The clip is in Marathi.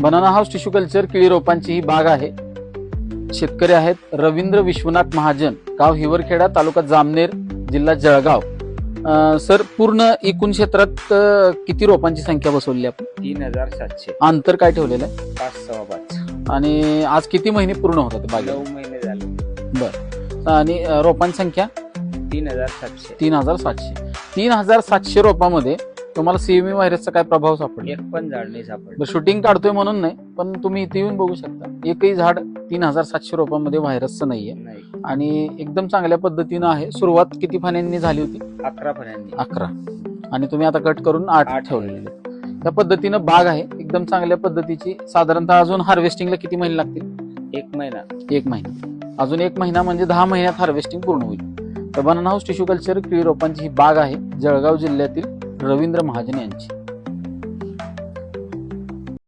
बनाना हाऊस टिश्यू कल्चर केळी रोपांची ही बाग आहे. शेतकरी आहेत रवींद्र विश्वनाथ महाजन गाव हिवरखेडा तालुका जामनेर जिल्हा जळगाव. सर पूर्ण एकूण क्षेत्रात किती रोपांची संख्या बसवली आपण? तीन हजार सातशे. अंतर काय ठेवलेलं आहे? पाच सव्वा पाच. आणि आज किती महिने पूर्ण होतात बागेत? नऊ महिने झाले. आणि अं, रोपांची संख्या? तीन हजार सातशे. तीन हजार सातशे. तीन हजार सातशे रोपामध्ये तुम्हाला सीएमई व्हायरसचा काय प्रभाव सापडला? एक पण झाड नाही सापडलं. शूटिंग काढतोय म्हणून नाही पण तुम्ही इथे येऊन बघू शकता. एकही झाड तीन हजार सातशे रोपांमध्ये व्हायरसचं नाहीये. नाही. आणि एकदम चांगल्या पद्धतीनं आहे. सुरुवात किती फाण्यांनी झाली होती? अकरा फण्यांनी. अकरा. आणि तुम्ही आता कट करून आठ आठ. ठेवलेले. त्या पद्धतीनं बाग आहे. एकदम चांगल्या पद्धतीची. साधारणतः अजून हार्वेस्टिंगला किती महिने लागतील? एक महिना. एक महिना. अजून एक महिना म्हणजे दहा महिन्यात हार्वेस्टिंग पूर्ण होईल. तर बनाना हाऊस टिश्यू कल्चर केळी रोपांची ही बाग आहे. जळगाव जिल्ह्यातील रवींद्र महाजन यांची.